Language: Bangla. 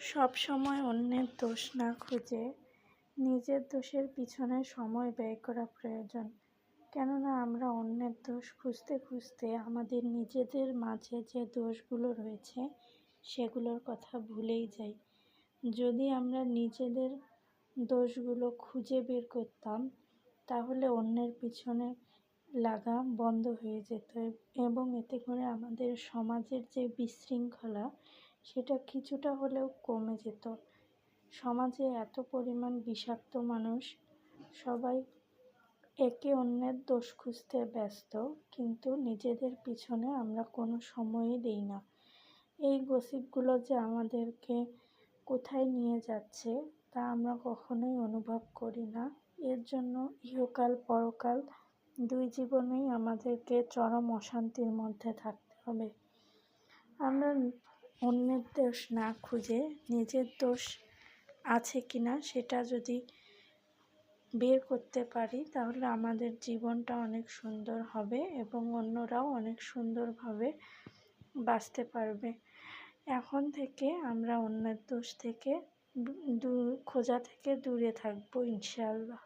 সব সময় অন্যের দোষ না খুঁজে নিজের দোষের পিছনে সময় ব্যয় করা প্রয়োজন। কেননা আমরা অন্যের দোষ খুঁজতে খুঁজতে আমাদের নিজেদের মাঝে যে দোষগুলো রয়েছে, সেগুলোর কথা ভুলেই যাই। যদি আমরা নিজেদের দোষগুলো খুঁজে বের করতাম, তাহলে অন্যের পিছনে লাগা বন্ধ হয়ে যেত এবং এতে করে আমাদের সমাজের যে বিশৃঙ্খলা সেটা কিছুটা হলেও কমে যেত। সমাজে এত পরিমাণ বিষাক্ত মানুষ, সবাই একে অন্যের দোষ খুঁজতে ব্যস্ত, কিন্তু নিজেদের পিছনে আমরা কোনো সময়ই দিই না। এই গসিপগুলো যে আমাদেরকে কোথায় নিয়ে যাচ্ছে, তা আমরা কখনোই অনুভব করি না। এর জন্য ইহকাল পরকাল দুই জীবনেই আমাদেরকে চরম অশান্তির মধ্যে থাকতে হবে। আমরা অন্যের দোষ না খুঁজে নিজের দোষ আছে কি না সেটা যদি বের করতে পারি, তাহলে আমাদের জীবনটা অনেক সুন্দর হবে এবং অন্যরাও অনেক সুন্দরভাবে বাঁচতে পারবে। এখন থেকে আমরা অন্যের দোষ থেকে খোঁজা থেকে দূরে থাকব ইনশাআল্লাহ।